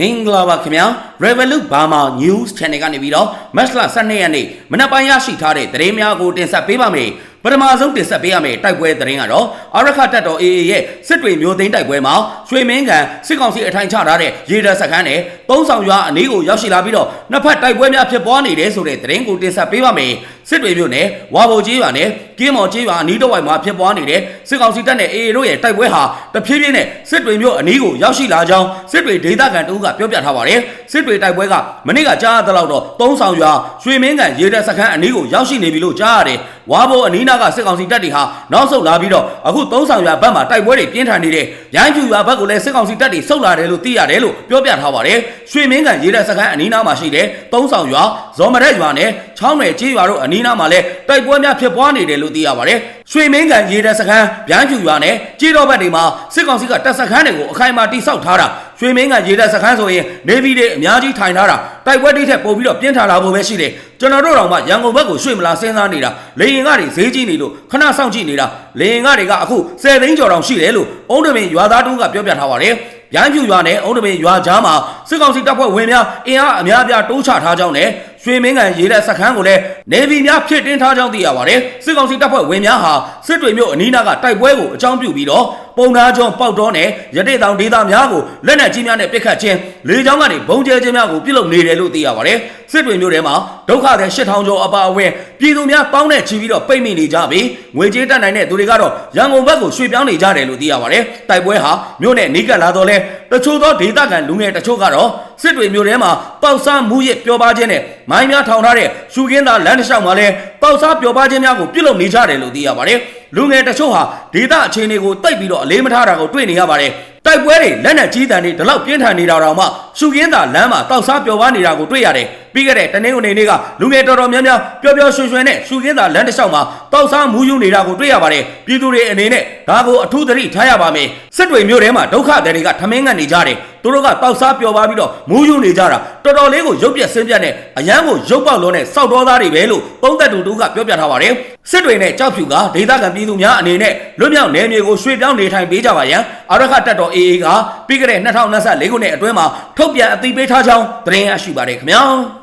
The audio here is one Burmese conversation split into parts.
မင်္ဂလာပါခင်ဗျာ Revolut Burma News Channel ကနေပြီးတော့ Match လ12ရက်နေ့မနက်ပိုင်းရရှိထားတဲ့သတင်းများကိုတင်ဆက်ပေးပါမယ်ပထမဆုံးတင်ဆက်ပေးရမယ့်တိုက်ပွဲသတင်းကတော့အာရခတက်တော် AA ရဲ့စစ်တွေမျိုးသိန်းတိုက်ပွဲမှာရွှေမင်းကန်စစ်ကောင်စီအထိုင်ချထားတဲ့ရေတပ်စခန်းနဲ့သုံးဆောင်ရွာအနီးကိုရောက်ရှိလာပြီးတော့နှစ်ဖက်တိုက်ပွဲများဖြစ်ပွားနေတယ်ဆိုတဲ့သတင်းကိုတင်ဆက်ပေးပါမယ်စစ်တွေမျိုးနဲ့ဝါဘိုကြီးရွာနဲ့ကင်းမော်ကြီးရွာအနီးတစ်ဝိုက်မှာဖြစ်ပွားနေတဲ့စစ်ကောင်စီတပ်နဲ့ AA တို့ရဲ့တိုက်ပွဲဟာတဖြည်းဖြည်းနဲ့စစ်တွေမျိုးအနီးကိုရောက်ရှိလာကြောင်းစစ်တွေဒေသခံတအုပ်ကပြောပြထားပါတယ်စစ်တွေတိုက်ပွဲကမနေ့ကကြားရတဲ့လောက်တော့သုံးဆောင်ရွာရွှေမင်းကန်ရေတပ်စခန်းအနီးကိုရောက်ရှိနေပြီလို့ကြားရတယ်ဝါဘိုအနီးနားကစစ်ကောင်စီတပ်တွေဟာနောက်ဆုတ်လာပြီးတော့အခုသုံးဆောင်ရွာဘက်မှာတိုက်ပွဲတွေပြင်းထန်နေတယ်ရိုင်းဖြူရွာဘက်ကိုလည်းစစ်ကောင်စီတပ်တွေဆုတ်လာတယ်လို့သိရတယ်လို့ပြောပြထားပါတယ်ရွှေမင်းကန်ရေတပ်စခန်းအနီးနားမှာရှိတဲ့သုံးဆောင်ရွာဇော်မရက်ရွာနဲ့ ချောင်းနယ်ကြီးရွာတို့အနီးနားမှာလည်းတိုက်ပွဲများဖြစ်ပွားနေတယ်လို့သိရပါတယ်ရွှေမင်းကန်ရေတပ်စခန်းဗျမ်းဖြူရွာနဲ့ကြီးတော်ဘက်တွေမှာစစ်ကောင်စီကတပ်စခန်းတွေကိုအခိုင်အမာတိစောက်ထားတာရွှေမင်းကန်ရေတပ်စခန်းဆိုရင်နေဗီတွေအများကြီးထိုင်ထားတာတိုက်ပွဲတိထက်ပိုပြီးတော့ပြင်းထန်လာဖို့ပဲရှိတယ်ကျွန်တော်တို့တော့မှရန်ကုန်ဘက်ကိုရွှေ့မလားစဉ်းစားနေတာလေရင်ကတွေဈေးကြီးနေလို့ခဏစောင့်ကြည့်နေတာလေရင်ကတွေကအခု10သိန်းကျော်တောင်ရှိတယ်လို့အုံးတမင်ရွာသားတူကပြောပြထားပါတယ်ရန်ဖြူရွာနဲ့အုံးတမင်ရွာကြားမှာစစ်ကောင်စီတပ်ဖွဲ့ဝင်များအင်အားအများအပြားတိုးချထားကြောင်းနဲ့ ရွှေမင်းကန်ရေးတဲ့စခန်းကိုလည်းနေဗီများဖြစ်တင်းထားကြောင်းသိရပါတယ်စစ်ကောင်စီတပ်ဖွဲ့ဝင်များဟာစစ်တွေမြို့အနီးနားကတိုက်ပွဲကိုအကြောင်းပြုပြီးတော့ ပုံနာကျွန်းပေါက်တော်နဲ့ရတိတောင်ဒေသများကိုလက်နက်ကြီးများနဲ့ပစ်ခတ်ခြင်းလေကြောင်းကနေဘုံကျဲခြင်းများကိုပြုလုပ်နေတယ်လို့သိရပါတယ်စစ်တွေမြို့ထဲမှာဒုက္ခသည်8000ကျော်အပါအဝင်ပြည်သူများပေါင်းနဲ့ချီပြီးတော့ပိတ်မိနေကြပြီးငွေကြေးတက်နိုင်တဲ့သူတွေကတော့ရန်ကုန်ဘက်ကိုရွှေ့ပြောင်းနေကြတယ်လို့သိရပါတယ်တိုက်ပွဲဟာမြို့နဲ့နီးကပ်လာတော့လဲတချို့သောဒေသခံလူငယ်တချို့ကတော့စစ်တွေမြို့ထဲမှာပေါက်စားမှုရပျော်ပါခြင်းနဲ့မိုင်းများထောင်ထားတဲ့ရှူကင်းသားလမ်းတစ်လျှောက်မှာလဲပေါက်စားပျော်ပါခြင်းများကိုပြုလုပ်နေကြတယ်လို့သိရပါတယ် လူငယ်တချို့ဟာဒေသအခြေအနေကိုတိတ်ပြီးတော့အလေးမထားတာကိုတွေ့နေရပါတယ် တိုက်ပွဲတွေလက်နက်ကြီးတန်တွေဒီလောက်ပြင်းထန်နေတာတော့မှရှုကင်းသာလမ်းမှာတောက်စားပျော်ပါနေတာကိုတွေ့ရတယ်ပြီးခဲ့တဲ့တနင်္ဂနွေနေ့ကလူငယ်တော်တော်များများပျော်ပျော်ရွှင်ရွှင်နဲ့ရှုကင်းသာလမ်းတစ်လျှောက်မှာတောက်စားမူးယူနေတာကိုတွေ့ရပါတယ်ပြည်သူတွေအနေနဲ့ဒါကိုအထူးသတိထားရပါမယ်စစ်တွေမျိုးထဲမှာဒုက္ခတွေကထမင်းငတ်နေကြတယ်သူတို့ကတောက်စားပျော်ပါပြီးတော့မူးယူနေကြတာတော်တော်လေးကိုရုပ်ပြက်ဆင်းပြက်နဲ့အရန်ကိုရုပ်ပေါက်လုံးနဲ့စောက်တော်သားတွေပဲလို့ပုံသက်တူတူကပြောပြထားပါတယ်စစ်တွေနဲ့ကြောက်ဖြူကဒေသခံပြည်သူများအနေနဲ့လွတ်မြောက်နယ်မြေကိုရွှေ့ပြောင်းနေထိုင်ပေးကြပါရန်အာရခတက်တော် AA ကပြီးခဲ့တဲ့2024ခုနှစ်အတွင်းမှာထုတ်ပြန်အသိပေးထားကြောင်းသတင်းရရှိပါတယ်ခင်ဗျာ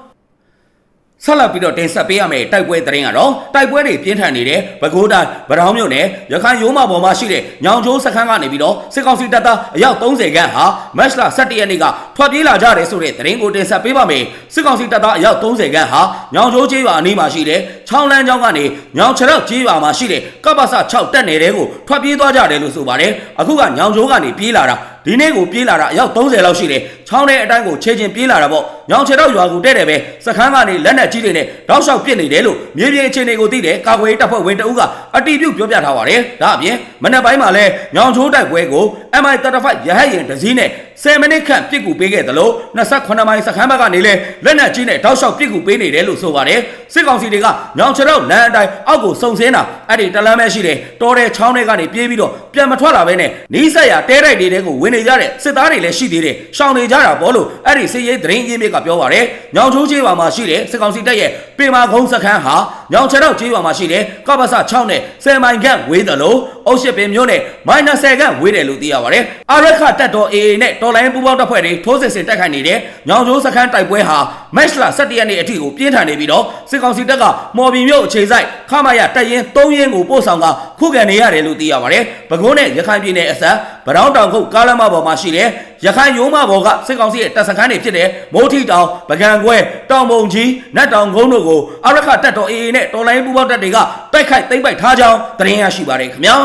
ဆက်လက်ပြီးတော့တင်ဆက်ပေးရမယ့်တိုက်ပွဲသတင်းကတော့တိုက်ပွဲတွေပြင်းထန်နေတဲ့ပဲခူးတိုင်းဗတောင်းမြို့နယ်ရခိုင်ရိုးမပေါ်မှာရှိတဲ့ညောင်ကျိုးစခန်းကနေပြီးတော့စစ်ကောင်စီတပ်သားအယောက်30ခန့်ဟာမတ်လ17ရက်နေ့ကထွက်ပြေးလာကြတယ်ဆိုတဲ့သတင်းကိုတင်ဆက်ပေးပါမယ်စစ်ကောင်စီတပ်သားအယောက်30ခန့်ဟာညောင်ကျိုးကျေးရွာအနီးမှာရှိတဲ့ချောင်းလန်းကျောင်းကနေညောင်ချရောက်ကျေးရွာမှာရှိတဲ့ကပ္ပစ6တက်နယ်တဲကိုထွက်ပြေးသွားကြတယ်လို့ဆိုပါတယ်အခုကညောင်ကျိုးကနေပြေးလာတာဒီနေ့ကိုပြေးလာတာအယောက်30လောက်ရှိတယ်။ ချောင်းတဲ့အတိုင်းကိုခြေချင်းပြေးလာတာပေါ့။ညောင်ချေတော့ရွာကိုတဲ့တယ်ပဲ။စခန်းကနေလက်နက်ကြီးတွေနဲ့တောက်လျှောက်ပစ်နေတယ်လို့မြေပြင်အခြေအနေကိုသိတယ်။ကာကွယ်ရေးတပ်ဖွဲ့ဝင်တအုပ်ကအတီးပြုတ်ပြောပြထားပါတယ်။ဒါအပြင်မနေ့ပိုင်းမှာလဲညောင်ချိုးတိုက်ပွဲကို MI35 ရဟတ်ရင်တစ်စီးနဲ့10မိနစ်ခန့်ပြစ်ကူပေးခဲ့တယ်လို့28မိုင်စခန်းဘက်ကနေလဲလက်နက်ကြီးနဲ့တောက်လျှောက်ပြစ်ကူပေးနေတယ်လို့ဆိုပါတယ်။စစ်ကောင်စီတွေကညောင်ချေတော့လမ်းအတိုင်းအောက်ကိုစုံစင်းတာအဲ့ဒီတလမ်းပဲရှိတယ်။တော်တဲ့ချောင်းတွေကနေပြေးပြီးတော့ပြန်မထွက်လာဘဲနဲ့နီးစက်ရတဲတိုက်တွေကိုဝင်နေကြတဲ့စစ်သားတွေလည်းရှိသေးတယ်။ရှောင်နေကြတာပေါ့လို့အဲ့ဒီစစ်ရေးသတင်းရင်းမြစ်ကပြောပါတယ်။ညောင်ချိုးကျေးရွာမှာရှိတဲ့စစ်ကောင်စီတပ်ရဲ့ပေမာကုန်းစခန်းဟာညောင်ချေတော့ကျေးရွာမှာရှိတဲ့ကပ္ပစ6နဲ့10မိုင်ခန့်ဝေးတယ်လို့အုတ်ရှစ်ပင်မျိုးနဲ့မိုင်20ခန့်ဝေးတယ်လို့သိရပါတယ်။အာရခတက်တော် AA နဲ့တော်လိုင်းပူပေါင်းတပ်ဖွဲ့တွေထိုးစစ်ဆင်တိုက်ခိုက်နေတဲ့ညောင်ချိုးစခန်းတိုက်ပွဲဟာမက်လ17ရက်နေ့အထိကိုပြင်းထန်နေပြီးတော့စစ်ကောင်စီတပ်ကမော်ဘီမြို့အခြေစိုက်ခမာရတပ်ရင်3ရင်းကိုပို့ဆောင်ကခုခံနေရတယ်လို့သိရပါတယ်။ပဲခူးနဲ့ရခိုင်ပြည်နယ်အစပ် ဗရောင်းတောင်ခုတ်ကားလမ်းမပေါ်မှာရှိတဲ့ရခိုင်ရိုးမဘော်ကစစ်ကောင်စီရဲ့တပ်စခန်းတွေဖြစ်တဲ့မိုးထီတောင်ပကံကွဲတောင်ပုံကြီးနတ်တောင်ကုန်းတို့ကိုအရခတက်တော် AA နဲ့တော်လိုင်းပူပေါင်းတပ်တွေကတိုက်ခိုက်သိမ်းပိုက်ထားကြောင်းသတင်းရရှိပါတယ်ခင်ဗျာ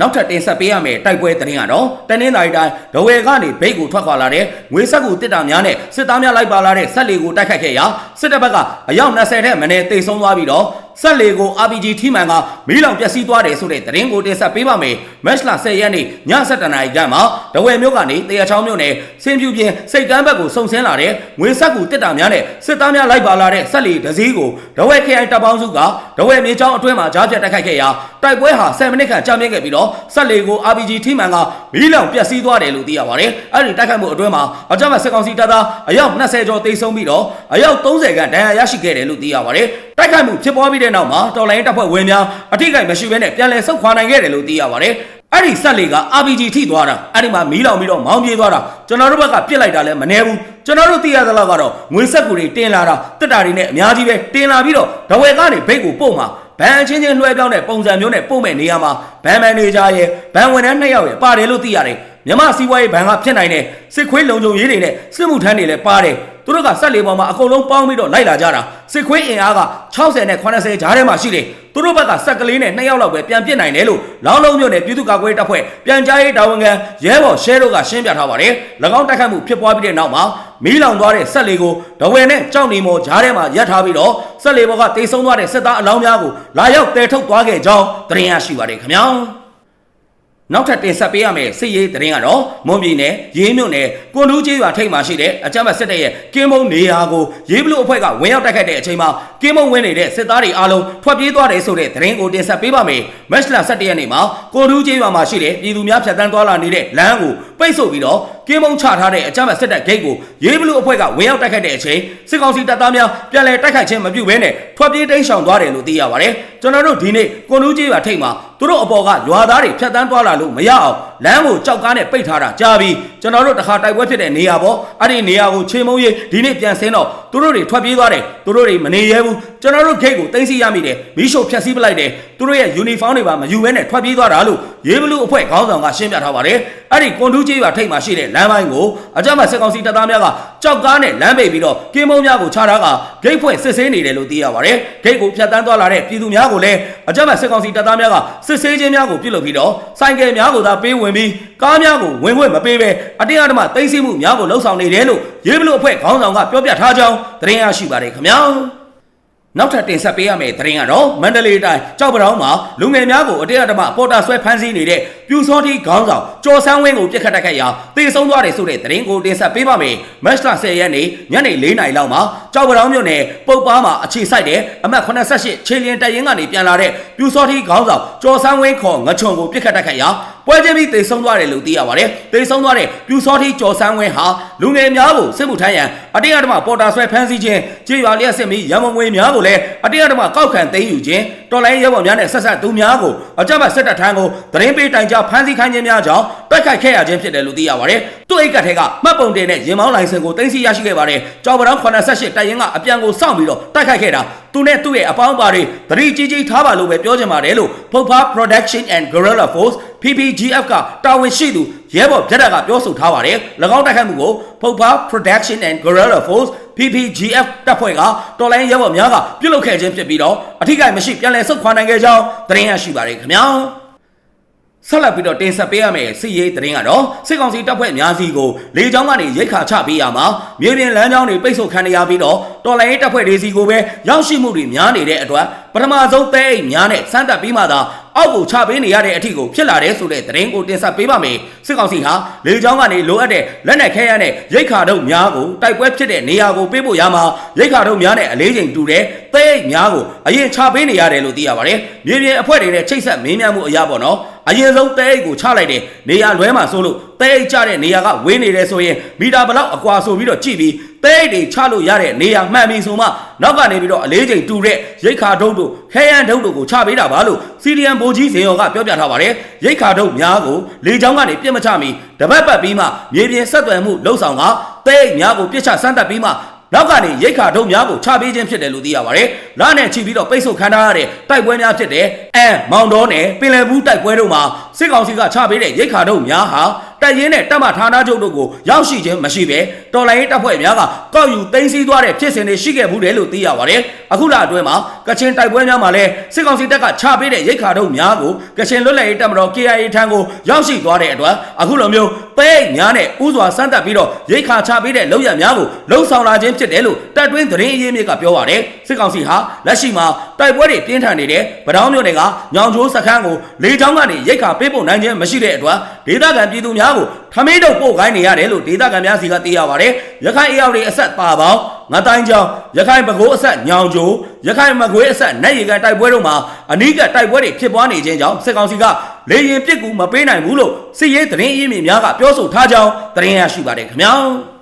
နောက်ထပ်တင်ဆက်ပေးရမယ့်တိုက်ပွဲသတင်းကတော့တနင်္သာရီတိုင်းဒဝယ်ကနေဘိတ်ကိုထွက်ခွာလာတဲ့ငွေဆက်ကူတစ်တာများနဲ့စစ်သားများလိုက်ပါလာတဲ့ဆက်လီကိုတိုက်ခိုက်ခဲ့ရာစစ်တပ်ဘက်ကအယောက်20တဲ့မနေ့တိတ်ဆုံးသွားပြီးတော့ ဆက်လေကို RPG ထိမှန်ကမီးလောင်ပျက်စီးသွားတယ်ဆိုတဲ့သတင်းကိုတင်ဆက်ပေးပါမယ်။မက်လ10ရက်နေ့ည7:00နာရီခန့်မှာဒဝယ်မြို့ကနေတရချောင်းမြို့နယ်စင်ပြူပြင်းစိတ်ကမ်းဘက်ကိုစုံစင်းလာတဲ့ငွေဆက်ကူတစ်တာများနဲ့စစ်သားများလိုက်ပါလာတဲ့ဆက်လေဒစည်းကိုဒဝယ် KI တပ်ပေါင်းစုကဒဝယ်မြေချောင်းအတွင်းမှာကြားဖြတ်တိုက်ခိုက်ခဲ့ရာတိုက်ပွဲဟာ10မိနစ်ခန့်ကြာမြင့်ခဲ့ပြီးတော့ဆက်လေကို RPG ထိမှန်ကမီးလောင်ပျက်စီးသွားတယ်လို့သိရပါတယ်။အဲ့ဒီတိုက်ခိုက်မှုအတွင်းမှာအကြမ်းဖက်စစ်ကောင်စီတပ်သားအယောက်20ကျော်တိတ်ဆုံးပြီးတော့အယောက်30ခန့်ဒဏ်ရာရရှိခဲ့တယ်လို့သိရပါတယ်။တိုက်ခိုက်မှုဖြစ်ပွားပြီးတဲ့နောက်မှာတော်လိုင်းတပ်ဖွဲ့ဝင်များအထိကိမရှိဘဲနဲ့ပြန်လည်ဆုတ်ခွာနိုင်ခဲ့တယ်လို့သိရပါတယ်အဲ့ဒီဆက်လေးက RPG ထိသွားတာအဲ့ဒီမှာမီးလောင်ပြီးတော့မောင်းပြေးသွားတာကျွန်တော်တို့ဘက်ကပြစ်လိုက်တာလည်းမနှဲဘူးကျွန်တော်တို့သိရသလောက်ကတော့ငွေဆက်ကူတွေတင်လာတာတက်တာတွေနဲ့အများကြီးပဲတင်လာပြီးတော့ဒဝဲကနေဘိတ်ကိုပို့မှာဘန်အချင်းချင်းလွှဲပြောင်းတဲ့ပုံစံမျိုးနဲ့ပို့မဲ့နေရာမှာဘန်မန်နေဂျာရဲ့ဘန်ဝန်ထမ်းနှစ်ယောက်ရဲ့ပါတယ်လို့သိရတယ်မြမစီးပွားရေးဘဏ်ကဖြစ်နိုင်တဲ့စစ်ခွေးလုံခြုံရေးတွေနဲ့စစ်မှုထမ်းတွေလည်းပါတယ် သူတို့ကဆက်လေပေါ်မှာအကုန်လုံးပေါင်းပြီးတော့လိုက်လာကြတာစစ်ခွေးအင်အားက60နဲ့80ကြားထဲမှာရှိတယ်သူတို့ဘက်ကစက်ကလေးနဲ့2ယောက်လောက်ပဲပြန်ပြစ်နိုင်တယ်လို့လောင်းလုံးမြို့နယ်ပြည်သူ့ကာကွယ်ရေးတပ်ဖွဲ့ပြန်ကြားရေးတာဝန်ခံရဲဘော်ရှဲတို့ကရှင်းပြထားပါတယ်၎င်းတိုက်ခိုက်မှုဖြစ်ပွားပြီးတဲ့နောက်မှာမီးလောင်သွားတဲ့ဆက်လေကိုဒဝယ်နဲ့ကြောက်နေမော်ကြားထဲမှာရပ်ထားပြီးတော့ဆက်လေဘော်ကတိတ်ဆုံးသွားတဲ့စစ်သားအလောင်းများကိုလာရောက်တဲထုတ်သွားခဲ့ကြောင်းသတင်းရရှိပါတယ်ခင်ဗျာ နောက်ထပ်တင်ဆက်ပေးရမယ့်စစ်ရေးသတင်းကတော့မွန်ပြည်နယ်ရေးမြို့နယ်ကွန်တူးကျေးရွာထိပ်မှာရှိတဲ့အကြမ်းဖက်စစ်တပ်ရဲ့ကင်းမုံနေရာကိုရေးဘလူအဖွဲ့ကဝင်ရောက်တိုက်ခိုက်တဲ့အချိန်မှာကင်းမုံဝင်နေတဲ့စစ်သားတွေအားလုံးထွက်ပြေးသွားတယ်ဆိုတဲ့သတင်းကိုတင်ဆက်ပေးပါမယ်။မက်စလာ17ရက်နေ့မှာကွန်တူးကျေးရွာမှာရှိတဲ့ပြည်သူများဖြတ်တန်းသွားလာနေတဲ့လမ်းကိုပိတ်ဆို့ပြီးတော့ ကင်းမုံချထားတဲ့အကြမ်းဖက်စစ်တပ်ဂိတ်ကိုရေးဘလူအဖွဲ့ကဝင်ရောက်တိုက်ခိုက်တဲ့အချိန်စစ်ကောင်စီတပ်သားများပြန်လည်တိုက်ခိုက်ခြင်းမပြုဘဲနဲ့ထွက်ပြေးတိမ်းရှောင်သွားတယ်လို့သိရပါတယ်။ကျွန်တော်တို့ဒီနေ့ကွန်တူးကျေးရွာထိပ်မှာသူတို့အပေါ်ကရွာသားတွေဖြတ်တန်းသွားလာလို့မရအောင်လမ်းကိုကြောက်ကားနဲ့ပိတ်ထားတာကြာပြီကျွန်တော်တို့တခါတိုက်ပွဲဖြစ်တဲ့နေရာပေါ့အဲ့ဒီနေရာကိုချိန်မုံရေးဒီနေ့ပြန်ဆင်းတော့သူတို့တွေထွက်ပြေးသွားတယ်သူတို့တွေမနေရဲဘူးကျွန်တော်တို့ဂိတ်ကိုတင်စီရမိတယ်မီးရှို့ဖျက်ဆီးပလိုက်တယ်သူတို့ရဲ့ယူနီဖောင်းတွေပါမယူဘဲနဲ့ထွက်ပြေးသွားတာလို့ရေးဘလူးအဖွဲ့ခေါင်းဆောင်ကရှင်းပြထားပါတယ်အဲ့ဒီကွန်တူးကျေးရွာထိပ်မှာရှိတဲ့လမ်းပိုင်းကိုအကြမ်းဖက်စစ်ကောင်စီတပ်သားများကကြောက်ကားနဲ့လမ်းပိတ်ပြီးတော့ကင်းမုံများကိုချထားကဂိတ်ဖွင့်စစ်ဆေးနေတယ်လို့သိရပါတယ်ဂိတ်ကိုဖျက်တမ်းသွားလာတဲ့ပြည်သူများကိုလည်းအကြမ်းဖက်စစ်ကောင်စီတပ်သားများကစစ်ဆေးခြင်းများကိုပြုလုပ်ပြီးတော့စိုင်းကယ်များကိုသာပေးဝင်ပြီးကားများကိုဝင်ခွင့်မပေးဘဲအတင်းအဓမ္မသိမ်းဆည်းမှုများကိုလှုံ့ဆော်နေတယ်လို့ရေးဘလူအဖွဲ့ခေါင်းဆောင်ကပြောပြထားကြောင်းသတင်းရရှိပါတယ်ခင်ဗျာ နောက်ထပ်တင်ဆက်ပေးရမယ့်သတင်းကတော့မန္တလေးတိုင်းကြောက်ပတောင်းမှာလူငယ်များကိုအတေအဓမ္မပေါ်တာဆွဲဖမ်းဆီးနေတဲ့ပြူစောတိခေါင်းဆောင်ကျော်ဆန်းဝင်းကိုပြစ်ခတ်တိုက်ခိုက်ရာတေဆုံးသွားတယ်ဆိုတဲ့သတင်းကိုတင်ဆက်ပေးပါမယ်။မတ်လ10ရက်နေ့ညနေ4နာရီလောက်မှာကြောက်ပတောင်းမြို့နယ်ပုတ်ပါမှာအခြေစိုက်တဲ့အမှတ်88ခြေလျင်တပ်ရင်းကနေပြန်လာတဲ့ပြူစောတိခေါင်းဆောင်ကျော်ဆန်းဝင်းခေါ်ငချုံကိုပြစ်ခတ်တိုက်ခိုက်ရာ ပွဲချင်းပြီးတေဆုံးသွားတယ်လို့သိရပါတယ်။တေဆုံးသွားတဲ့ပြူစောတိကျော်ဆန်းဝင်းဟာလူငယ်များကိုစစ်မှုထမ်းရန်အတေအဓမ္မပေါ်တာဆွဲဖမ်းဆီးခြင်းကြေးရွာလျက်စစ်မီရမုံငွေများကိုလည်းအတေအဓမ္မကောက်ခံသိမ်းယူခြင်းတော်လိုင်းရဲဘော်များနဲ့ဆက်ဆက်သူများကိုအကြမ်းဖက်စစ်တပ်ထမ်းကိုသတင်းပေးတိုင်ကြားဖမ်းဆီးခိုင်းခြင်းများကြောင့်တိုက်ခိုက်ခဲ့ရခြင်းဖြစ်တယ်လို့သိရပါတယ်။သူ့အိတ်ကတ်ထဲကမှတ်ပုံတင်တဲ့ရင်မောင်းလိုင်စင်ကိုသိမ်းဆည်းရရှိခဲ့ပါတယ်။ကြောက်ပတောင်း88တိုင်ရင်ကအပြန်ကိုစောင့်ပြီးတော့တိုက်ခိုက်ခဲ့တာသူနဲ့သူ့ရဲ့အပေါင်းအပါတွေသတိကြီးကြီးထားပါလို့ပဲပြောချင်ပါတယ်လို့ Popa Production and Guerrilla Force PPGF ကတာဝန်ရှိသူရဲဘော်ပြတ်တာကပြောဆိုထားပါတယ်။၎င်းတိုက်ခိုက်မှုကို Popa Production and Guerrilla Force PPGF တပ်ဖွဲ့ကတော်လိုင်းရဲဘော်များကပြုလုပ်ခဲ့ခြင်းဖြစ်ပြီးတော့အထူးကိမရှိပြန်လည်ဆုတ်ခွာနိုင်ခဲ့ကြောင်းသတင်းရရှိပါတယ်ခင်ဗျာ။ဆက်လက်ပြီးတော့တင်ဆက်ပေးရမယ့်စစ်ရေးသတင်းကတော့စစ်ကောင်စီတပ်ဖွဲ့အများစီကိုလေကြောင်းကနေရိတ်ခါချပေးရမှာမြေပြင်လမ်းကြောင်းတွေပိတ်ဆို့ခံရပြီးတော့တော်လိုင်းရေးတပ်ဖွဲ့တွေစီကိုပဲရောက်ရှိမှုတွေများနေတဲ့အတွက်ပထမဆုံးသဲအိတ်များနဲ့စမ်းတပ်ပြီးမှသာ အောက်ကိုချပေးနေရတဲ့အထီကိုဖြစ်လာတဲ့ဆိုတဲ့သတင်းကိုတင်ဆက်ပေးပါမယ်စစ်ကောင်စီဟာလေကြောင်းကနေလိုအပ်တဲ့လက်နက်ခဲယမ်းနဲ့ရိတ်ခါတို့များကိုတိုက်ပွဲဖြစ်တဲ့နေရာကိုပေးပို့ရမှာရိတ်ခါတို့များနဲ့အလေးချိန်တူတဲ့သဲအိတ်များကိုအရင်ချပေးနေရတယ်လို့သိရပါတယ်မြေပြင်အဖွဲ့တွေနဲ့ချိတ်ဆက်မင်းများမှုအရာပေါ့နော်အရင်ဆုံးတဲအိတ်ကိုချလိုက်တယ်နေရာလွဲမှာဆိုလို့တဲအိတ်ချတဲ့နေရာကဝေးနေတယ်ဆိုရင်မီတာဘလောက်အကွာဆိုပြီးတော့ကြည့်ပြီး တဲအိတ်တွေချလို့ရတဲ့နေရာမှန်ပြီဆိုမှနောက်ကနေပြီးတော့အလေးချိန်တူတဲ့ရိတ်ခါဒုတ်တို့ခဲယမ်းဒုတ်တို့ကိုချပေးတာပါလို့စီရီယန်ဘိုကြီးဇင်ရောကပြောပြထားပါတယ်ရိတ်ခါဒုတ်များကိုလေချောင်းကနေပြစ်မချမီတပတ်ပတ်ပြီးမှမြေပြင်ဆက်သွယ်မှုလှုပ်ဆောင်ကတဲအိတ်များကိုပြစ်ချစမ်းတက်ပြီးမှနောက်ကနေရိတ်ခါဒုံများကိုချပေးခြင်းဖြစ်တယ်လို့သိရပါတယ်။လနဲ့ချီပြီးတော့ပိတ်ဆို့ခံထားရတဲ့တိုက်ပွဲများဖြစ်တဲ့အဲမောင်တော်နဲ့ပင်လယ်ဘူးတိုက်ပွဲတို့မှာစစ်ကောင်စီကချပေးတဲ့ရိတ်ခါဒုံများဟာ တပ်ရင်းနဲ့တပ်မဌာနချုပ်တို့ကိုရောက်ရှိခြင်းမရှိဘဲတော်လိုင်းရေးတပ်ဖွဲ့များကကောက်ယူသိမ်းဆည်းသွားတဲ့ဖြစ်စဉ်တွေရှိခဲ့မှုတယ်လို့သိရပါတယ်။အခုလအတွင်းမှာကချင်တိုက်ပွဲများမှာလည်းစစ်ကောင်စီတပ်ကချပေးတဲ့ရိတ်ခါဒုံများကိုကချင်လွတ်လပ်ရေးတပ်မတော် KIA ထံကိုရောက်ရှိသွားတဲ့အတွက်အခုလိုမျိုးပဲများနဲ့ဥစွာစမ်းသပ်ပြီးတော့ရိတ်ခါချပေးတဲ့လောက်ရများကိုလှုံ့ဆော်လာခြင်းဖြစ်တယ်လို့တပ်တွင်းသတင်းအရင်းမြစ်ကပြောပါတယ်စစ်ကောင်စီဟာလက်ရှိမှာ တိုက်ပွဲတွေပြင်းထန်နေတဲ့ဗဒေါင်းမြို့နယ်ကညောင်ချိုးစခန်းကိုလေကြောင်းကနေရိတ်ခါပေးပို့နိုင်ခြင်းမရှိတဲ့အတွက်ဒေသခံပြည်သူများကိုထမင်းတုပ်ပို့ခိုင်းနေရတယ်လို့ဒေသခံများစီကသိရပါတယ်ရခိုင်အေရောက်တွေအဆက်ပါပေါင်းငါတိုင်းကြောင်ရခိုင်ဘကိုးအဆက်ညောင်ချိုးရခိုင်မကွေးအဆက်နတ်ရီကန်တိုက်ပွဲတို့မှာအနီးကတိုက်ပွဲတွေဖြစ်ပွားနေခြင်းကြောင့်စစ်ကောင်စီကလေရင်ပစ်ကူမပေးနိုင်ဘူးလို့စစ်ရေးသတင်းအရင်းမြစ်များကပြောဆိုထားကြောင်းသတင်းရရှိပါတယ်ခင်ဗျာ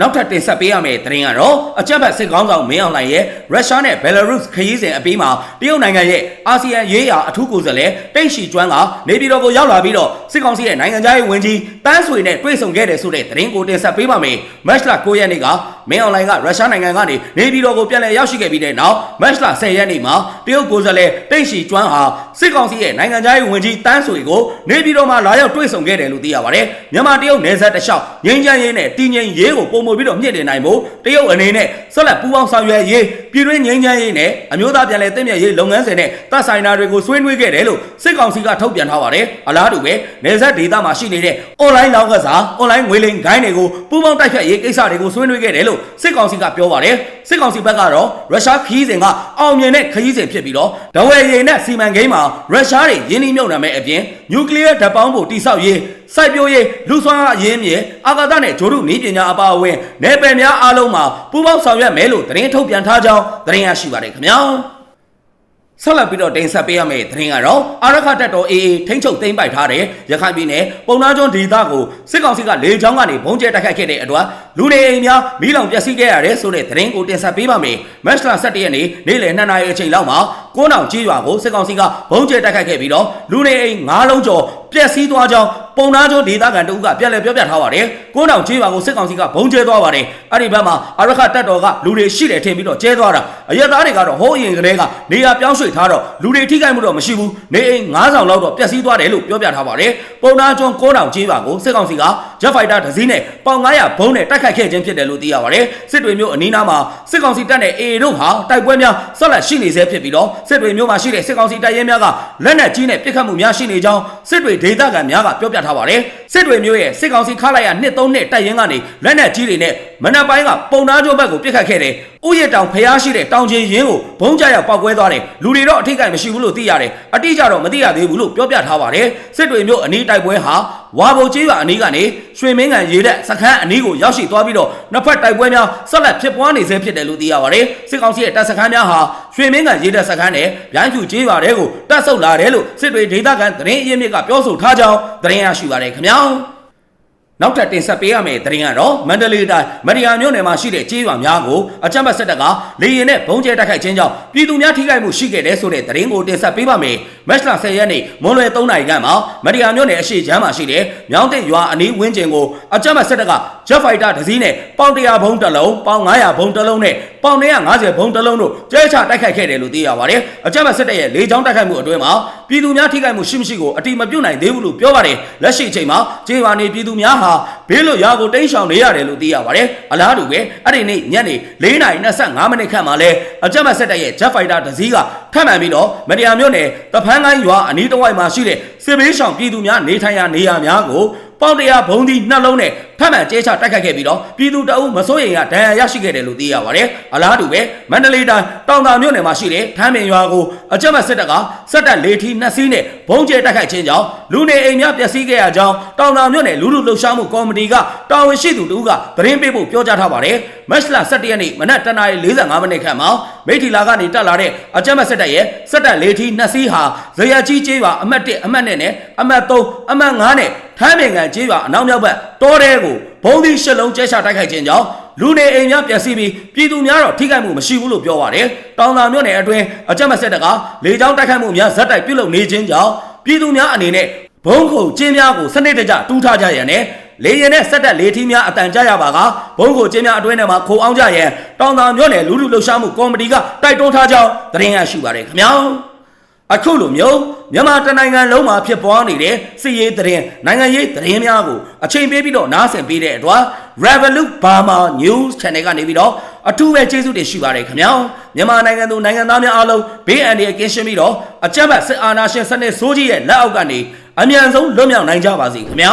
နောက်ထပ်တင်ဆက်ပေးရမယ့်သတင်းကတော့အကြက်ဘက်စစ်ကောင်းဆောင်မင်းအောင်လှိုင်ရဲ့ရုရှားနဲ့ဘယ်လာရုစ်ခရီးစဉ်အပြီးမှာတရုတ်နိုင်ငံရဲ့အာဆီယံရေးရာအထူးကိုယ်စားလှယ်တိတ်ရှီကျွမ်းကနေပြည်တော်ကိုရောက်လာပြီးတော့စစ်ကောင်စီရဲ့နိုင်ငံသားရေးဝန်ကြီးတန်းဆွေနဲ့တွေ့ဆုံခဲ့တယ်ဆိုတဲ့သတင်းကိုတင်ဆက်ပေးပါမယ်။မတ်လ9ရက်နေ့ကမင်းအောင်လှိုင်ကရုရှားနိုင်ငံကနေနေပြည်တော်ကိုပြန်လည်ရောက်ရှိခဲ့ပြီးတဲ့နောက်မတ်လ10ရက်နေ့မှာတရုတ်ကိုယ်စားလှယ်တိတ်ရှီကျွမ်းဟာစစ်ကောင်စီရဲ့နိုင်ငံသားရေးဝန်ကြီးတန်းဆွေကိုနေပြည်တော်မှာလာရောက်တွေ့ဆုံခဲ့တယ်လို့သိရပါတယ်။မြန်မာတရုတ်နယ်စပ်တစ်လျှောက်ငြိမ်းချမ်းရေးနဲ့တည်ငြိမ်ရေးကိုပုံမပြီးတော့မြင့်တင်နိုင်ဖို့တရုတ်အနေနဲ့ဆက်လက်ပူးပေါင်းဆောင်ရွက်ရေးပြည်တွင်းငြိမ်းချမ်းရေးနဲ့အမျိုးသားပြန်လည်တည်မြဲရေးလုပ်ငန်းစဉ်နဲ့တပ်ဆိုင်တာတွေကိုဆွေးနွေးခဲ့တယ်လို့စစ်ကောင်စီကထုတ်ပြန်ထားပါတယ်။အလားတူပဲနယ်စပ်ဒေသမှာရှိနေတဲ့ online လောင်းကစား online ငွေလိမ်ဂိုင်းတွေကိုပူးပေါင်းတိုက်ဖြတ်ရေးကိစ္စတွေကိုဆွေးနွေးခဲ့တယ်လို့စစ်ကောင်စီကပြောပါတယ်။စစ်ကောင်စီဘက်ကတော့ရုရှားခရီးစဉ်ကအောင်မြင်တဲ့ခရီးစဉ်ဖြစ်ပြီးတော့ဒဝယ်ရည်နဲ့စီမံကိန်းမှာရုရှားတွေရင်းနှီးမြှုပ်နှံမဲ့အပြင်နျူကလ িয়ার ဓာတ်ပေါင်းဖို့တိစောက်ရေး စိုက်ပျိုးရေးလူဆွမ်းအားအရင်းမြေအာကာသနဲ့ဂျိုဒုနည်းပညာအပါအဝင်နယ်ပယ်များအားလုံးမှာပူးပေါင်းဆောင်ရွက်မယ်လို့သတင်းထုတ်ပြန်ထားကြောင်းသတင်းရရှိပါတယ်ခင်ဗျာ ဆက်လက်ပြီးတော့တင်ဆက်ပေးရမယ့်သတင်းကတော့အာရခတက်တော် AA ထိန်းချုပ်သိမ်းပိုက်ထားတဲ့ရခိုင်ပြည်နယ်ပုံနာကျွန်းဒေသကိုစစ်ကောင်စီကလေကြောင်းကနေဘုံကျဲတိုက်ခိုက်ခဲ့တဲ့အတွက်လူနေအိမ်များမိလောင်ပျက်စီးခဲ့ရတယ်ဆိုတဲ့သတင်းကိုတင်ဆက်ပေးပါမယ်။မတ်လ17ရက်နေ့နေ့လယ်2နာရီအချိန်လောက်မှာကိုးနောင်ကြီးရွာကိုစစ်ကောင်စီကဘုံကျဲတိုက်ခိုက်ခဲ့ပြီးတော့လူနေအိမ်9လုံးကျော်ပျက်စီးသွားကြောင်းပုံနာကျွန်းဒေသခံတို့ကပြန်လည်ပြောပြထားပါတယ်။ကိုးနောင်ကြီးရွာကိုစစ်ကောင်စီကဘုံကျဲသွားပါတယ်။အဲ့ဒီဘက်မှာအာရခတက်တော်ကလူတွေရှိတယ်ထင်ပြီးတော့ကျဲသွားတာအရက်သားတွေကတော့ဟိုးအရင်ကတည်းကနေရာပြောင်းရွှေ့ထားတော့လူတွေထိခိုက်မှုတော့မရှိဘူး။နေအိမ်9ဆောင်လောက်တော့ပျက်စီးသွားတယ်လို့ပြောပြထားပါတယ်။ပုံနာကျွန်းကိုးနောင်ကြီးရွာကိုစစ်ကောင်စီက ဂျက်ဖိုက်တာတစ်စီးနဲ့ပေါင်900ဘုံနဲ့တိုက်ခိုက်ခဲ့ခြင်းဖြစ်တယ်လို့သိရပါတယ်။စစ်တွေမျိုးအနီးနားမှာစစ်ကောင်စီတပ်နဲ့ AA တို့ဟာတိုက်ပွဲများဆက်လက်ရှိနေဆဲဖြစ်ပြီးတော့စစ်တွေမျိုးမှာရှိတဲ့စစ်ကောင်စီတပ်ရဲများကလက်နက်ကြီးနဲ့ပစ်ခတ်မှုများရှိနေကြောင်းစစ်တွေဒေသခံများကပြောပြထားပါတယ်။စစ်တွေမျိုးရဲ့စစ်ကောင်စီခလိုက်ရနှစ်သုံးနှစ်တိုက်ရင်ကနေလက်နက်ကြီးတွေနဲ့မနက်ပိုင်းကပုံနာကျုံဘက်ကိုပစ်ခတ်ခဲ့တယ်။ဥယျာဉ်တောင်ဖျားရှိတဲ့တောင်ချင်းရင်းကိုဘုံကြရောက်ပောက်ကွဲသွားတယ်။လူတွေတော့အထိကိမရှိဘူးလို့သိရတယ်။အတိအကျတော့မသိရသေးဘူးလို့ပြောပြထားပါတယ်။စစ်တွေမျိုးအနီးတိုက်ပွဲဟာ ဝါဘုံကျေးရွာအနီးကနေရွှေမင်းကန်ရေလက်စခန်းအနီးကိုရောက်ရှိသွားပြီးတော့နှစ်ဖက်တိုက်ပွဲများဆက်လက်ဖြစ်ပွားနေဆဲဖြစ်တယ်လို့သိရပါတယ်။စစ်ကောင်စီရဲ့တပ်စခန်းများဟာရွှေမင်းကန်ရေလက်စခန်းနဲ့ဗျိုင်းဖြူကျေးရွာတွေကိုတပ်ဆုပ်လာတယ်လို့စစ်တွေဒေသခံသတင်းအရင်းမြစ်ကပြောဆိုထားကြောင်းသတင်းရရှိပါတယ်ခင်ဗျာ။ နောက်ထပ်တင်ဆက်ပေးရမယ့်သတင်းကတော့မန္တလေးတိုင်းမရီယာမြို့နယ်မှာရှိတဲ့ကျေးရွာများကိုအကြမ်းဖက်စစ်တပ်ကလေရင်နဲ့ဘုံကျဲတိုက်ခိုက်ခြင်းကြောင့်ပြည်သူများထိခိုက်မှုရှိခဲ့တဲ့ဆိုတဲ့သတင်းကိုတင်ဆက်ပေးပါမယ်။မတ်လ10ရက်နေ့မွန်လွယ်3နာရီခန့်မှာမရီယာမြို့နယ်အရှိချမ်းမှာရှိတဲ့မြောင်းတဲ့ရွာအနီးဝန်းကျင်ကိုအကြမ်းဖက်စစ်တပ်ကဂျက်ဖိုက်တာတစ်စီးနဲ့ပေါင်100ဘုံတစ်လုံးပေါင်900ဘုံတစ်လုံးနဲ့ပေါင်150ဘုံတစ်လုံးတို့ကျဲချတိုက်ခိုက်ခဲ့တယ်လို့သိရပါတယ်။အကြမ်းဖက်စစ်တပ်ရဲ့လေကြောင်းတိုက်ခိုက်မှုအတွင်းမှာ ပြည်သူများထိခိုက်မှုရှိမရှိကိုအတိမပြုတ်နိုင်သေးဘူးလို့ပြောပါတယ်။လက်ရှိအချိန်မှာကျေးရွာနေပြည်သူများဟာဘေးလွတ်ရာကိုတိမ်းရှောင်နေရတယ်လို့သိရပါတယ်။အလားတူပဲအဲ့ဒီနေ့ညနေ4:25မိနစ်ခန့်မှာလဲအကြမ်းဖက်စစ်တပ်ရဲ့ Jet Fighter တစ်စီးကထပ်မံပြီးတော့မတရားမြို့နယ်တဖန်းကိုင်းရွာအနီးတစ်ဝိုက်မှာရှိတဲ့စစ်ဘေးရှောင်ပြည်သူများနေထိုင်ရာနေရာများကို ပေါင်တရားဘုံဒီနှလုံးနဲ့ထပ်မံကျဲချတိုက်ခိုက်ခဲ့ပြီးတော့ပြည်သူတအုပ်မစိုးရိမ်ရဒဏ်ရာရရှိခဲ့တယ်လို့သိရပါတယ်။အလားတူပဲမန္တလေးတိုင်းတောင်သာမြို့နယ်မှာရှိတဲ့ထမ်းပင်ရွာကိုအကြမ်းဖက်စစ်တပ်ကစက်တပ်လေထီနှစ်စီးနဲ့ဘုံကျဲတိုက်ခိုက်ခြင်းကြောင့်လူနေအိမ်များပျက်စီးခဲ့ရကြောင်းတောင်သာမြို့နယ်လူလူလှုပ်ရှားမှုကော်မတီကတာဝန်ရှိသူတို့ကသတင်းပေးဖို့ပြောကြားထားပါတယ်။မတ်လ17ရက်နေ့မနက်တနာရီ45မိနစ်ခန့်မှာမိထီလာကနေတက်လာတဲ့အကြမ်းဖက်စစ်တပ်ရဲ့စက်တပ်လေထီနှစ်စီးဟာဇရကြီးကျေးရွာအမှတ်1အမှတ်2နဲ့အမှတ်3အမှတ်5နဲ့ထမ်းပင်ကန်ကျေးရွာအနောက်မြောက်ဘက်တောတဲကိုဘုံသီးရှစ်လုံးကျဲချတိုက်ခိုက်ခြင်းကြောင့်လူနေအိမ်များပျက်စီးပြီးပြည်သူများတော့ထိခိုက်မှုမရှိဘူးလို့ပြောပါတယ်။တောင်သာမြို့နယ်အတွင်းအကြမ်းဖက်စစ်တပ်ကလေကြောင်းတိုက်ခိုက်မှုများဇက်တိုက်ပြုလုပ်နေခြင်းကြောင့်ပြည်သူများအနေနဲ့ဘုံခုံကျင်းများကိုစနစ်တကျတူးထားကြရန်နဲ့ လေရင်နဲ့ဆက်တက်လေထီးများအတန်ကြရပါကဘုံကိုကျင်းများအတွင်းထဲမှာခိုအောင်ကြရန်တောင်သာမြို့နယ်လူလူလှုပ်ရှားမှုကော်မတီကတိုက်တွန်းထားကြောင်းသတင်းရရှိပါတယ်ခင်ဗျာ။အခုလိုမျိုးမြန်မာတနိုင်ငံလုံးမှာဖြစ်ပွားနေတဲ့စစ်ရေးသတင်းနိုင်ငံရေးသတင်းများကိုအချိန်ပေးပြီးတော့နားဆင်ပေးတဲ့အတွက် Revolut Burma News Channel ကနေပြီးတော့အထူးပဲကျေးဇူးတင်ရှိပါတယ်ခင်ဗျာမြန်မာနိုင်ငံသူနိုင်ငံသားများအားလုံးဘေးအန္တရာယ်ကင်းရှင်းပြီးတော့အကြမ်းဖက်စစ်အာဏာရှင်စနစ်ဆိုးကြီးရဲ့လက်အောက်ကနေအမြန်ဆုံးလွတ်မြောက်နိုင်ကြပါစေခင်ဗျာ